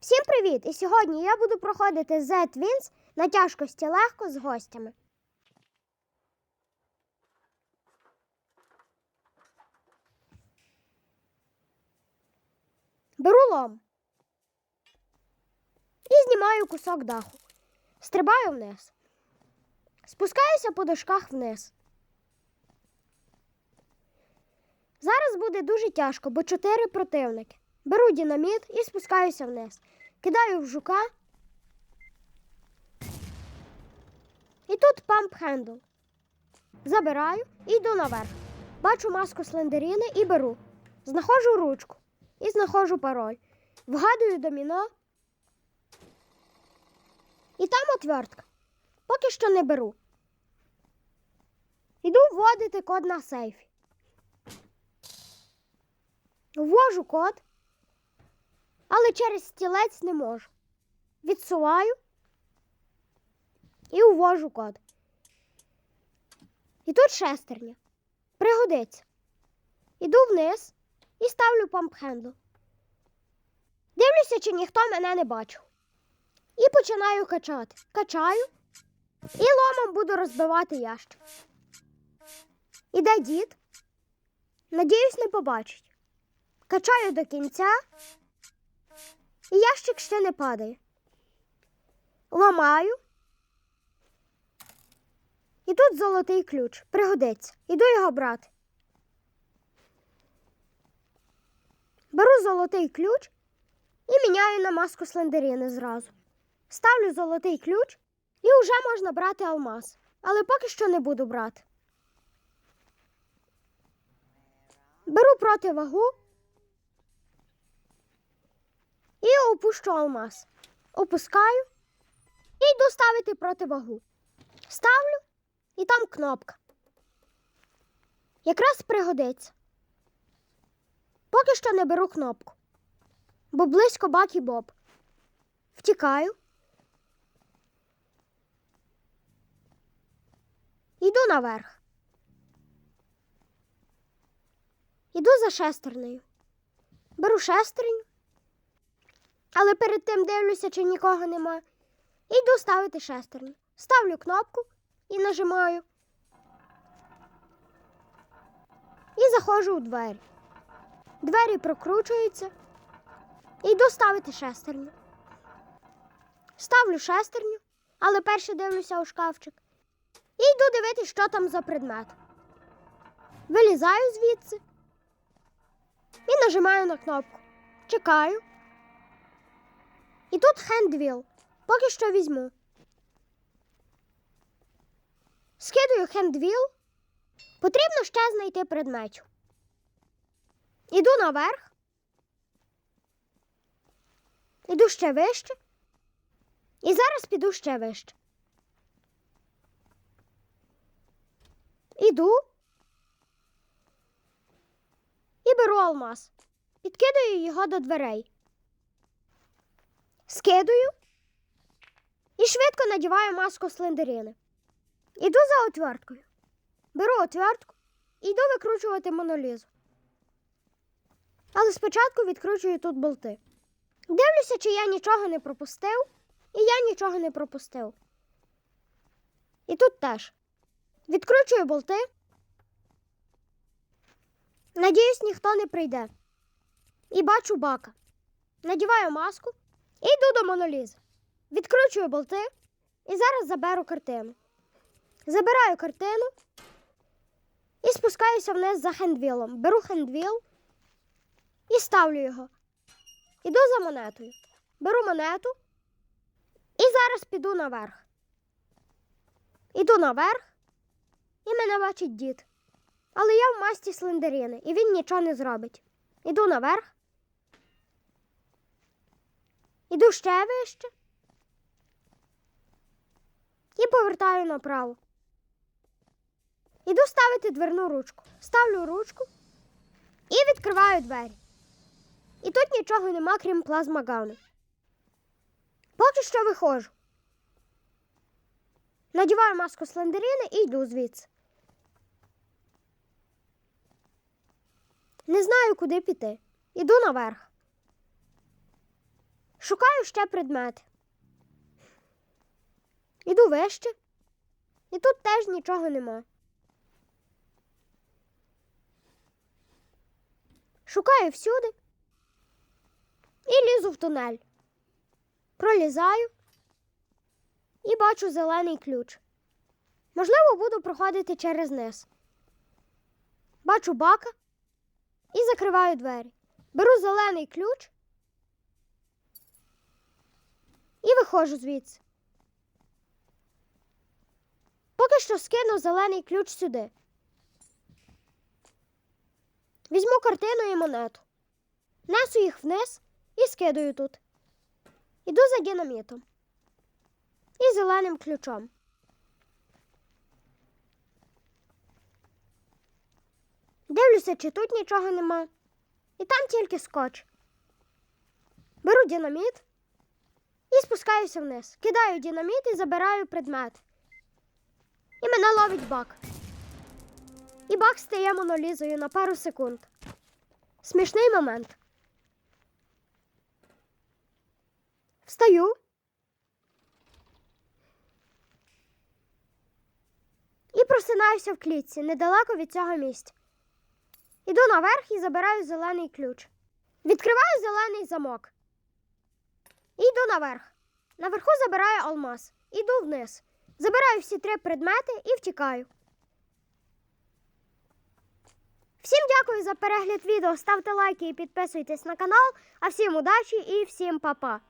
Всім привіт! І сьогодні я буду проходити Z Twins на тяжкості легко з гостями. Беру лом. І знімаю кусок даху. Стрибаю вниз. Спускаюся по дошках вниз. Зараз буде дуже тяжко, бо чотири противники. Беру динаміт і спускаюся вниз. Кидаю в жука. І тут памп хендл. Забираю і йду наверх. Бачу маску слендеріни і беру. Знаходжу ручку і знаходжу пароль. Вгадую доміно. І там отвертка. Поки що не беру. Іду вводити код на сейфі. Ввожу код, але через стілець не можу. Відсуваю і ввожу код. І тут шестерня. Пригодиться. Іду вниз і ставлю памп-хендл. Дивлюся, чи ніхто мене не бачив. І починаю качати. Качаю і ломом буду розбивати ящик. Іде дід. Надіюсь, не побачить. Качаю до кінця, і ящик ще не падає. Ламаю. І тут золотий ключ. Пригодиться. Іду його брати. Беру золотий ключ і міняю на маску слендерини зразу. Ставлю золотий ключ і вже можна брати алмаз. Але поки що не буду брати. Беру противагу і опущу алмаз. Опускаю і йду ставити противагу. Ставлю і там кнопка. Якраз пригодиться. Поки що не беру кнопку, бо близько бак і боб. Втікаю. Йду наверх. Іду за шестернею. Беру шестерню, але перед тим дивлюся, чи нікого нема. Йду ставити шестерню. Ставлю кнопку і нажимаю. І заходжу у двері. Двері прокручуються. І йду ставити шестерню. Ставлю шестерню, але перше дивлюся у шкафчик. І йду дивитися, що там за предмет. Вилізаю звідси і нажимаю на кнопку. Чекаю. І тут хендвіл. Поки що візьму. Скидую хендвіл. Потрібно ще знайти предметів. Іду наверх. Іду ще вище. І зараз піду ще вище. Іду. І беру алмаз. Підкидаю його до дверей. Скидую і швидко надіваю маску слендерини. Іду за отверткою. Беру отвертку і йду викручувати монолізу. Але спочатку відкручую тут болти. Дивлюся, чи я нічого не пропустив, і я нічого не пропустив. І тут теж. Відкручую болти. Надіюсь, ніхто не прийде. І бачу бака. Надіваю маску і йду до монолізи. Відкручую болти і зараз заберу картину. Забираю картину і спускаюся вниз за хендвілом. Беру хендвіл і ставлю його. Іду за монетою. Беру монету і зараз піду наверх. Іду наверх, і мене бачить дід. Але я в масті слендерини, і він нічого не зробить. Іду наверх. Іду ще вище. І повертаю направо. Іду ставити дверну ручку. Ставлю ручку і відкриваю двері. І тут нічого нема, крім плазмагауни. Поки що виходжу. Надіваю маску слендерини і йду звідси. Не знаю, куди піти. Іду наверх. Шукаю ще предмети. Іду вище. І тут теж нічого нема. Шукаю всюди. І лізу в тунель. Пролізаю і бачу зелений ключ. Можливо, буду проходити через низ. Бачу бака і закриваю двері. Беру зелений ключ і виходжу звідси. Поки що скину зелений ключ сюди. Візьму картину і монету. Несу їх вниз і скидаю тут. Іду за динамітом і зеленим ключом. Дивлюся, чи тут нічого нема. І там тільки скотч. Беру динаміт і спускаюся вниз. Кидаю динаміт і забираю предмет. І мене ловить бак. І бак стає монолізою на пару секунд. Смішний момент. Встаю. І просинаюся в клітці недалеко від цього місця. Іду наверх і забираю зелений ключ. Відкриваю зелений замок. І йду наверх. Наверху забираю алмаз. Іду вниз. Забираю всі три предмети і втікаю. Всім дякую за перегляд відео. Ставте лайки і підписуйтесь на канал. А всім удачі і всім па-па.